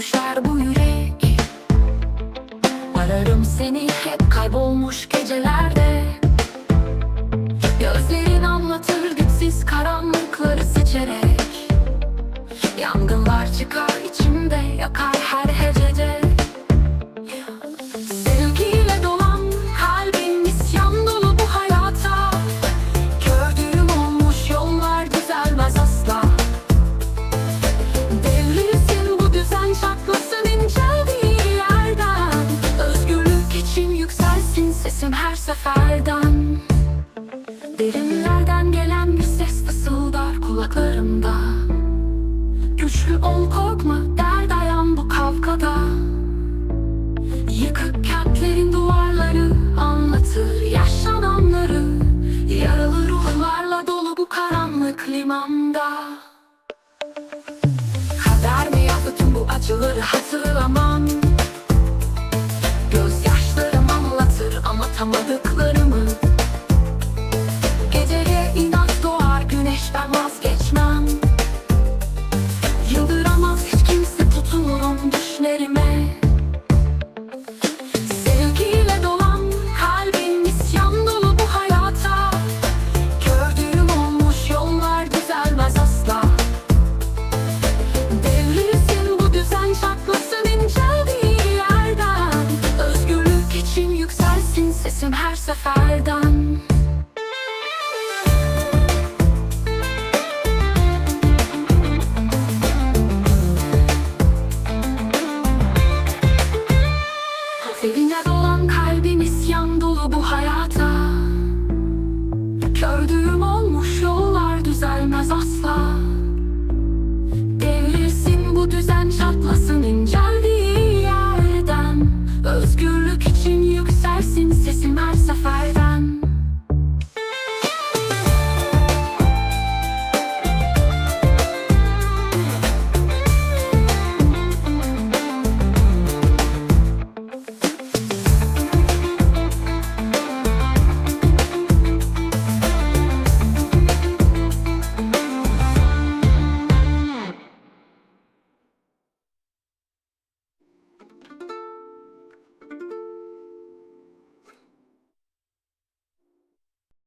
Düşer bu yürek. Ararım seni hep kaybolmuş gecelerde. Gözlerin anlatır dipsiz karanlıkları seçerek. Yangınlar çıkar içimde yakar her hecede Derinlerden gelen bir ses fısıldar kulaklarımda. Güçlü ol korkma der dayan bu kavgada. Yıkık kalplerin duvarları anlatır yaşananları. Yaralı ruhlarla dolu bu karanlık limanda. Kader mi yaptı tüm bu acıları hatırlamam? Gözyaşlarım anlatır anlatamadıklarımı Geceye Sevgiyle dolan kalbim isyan dolu bu hayata. Gördüğüm olmuş yollar düzelmez asla. Devrilsin bu düzen çatlasın inceldiği yerden. Özgürlük için yükselsin sesim her seferden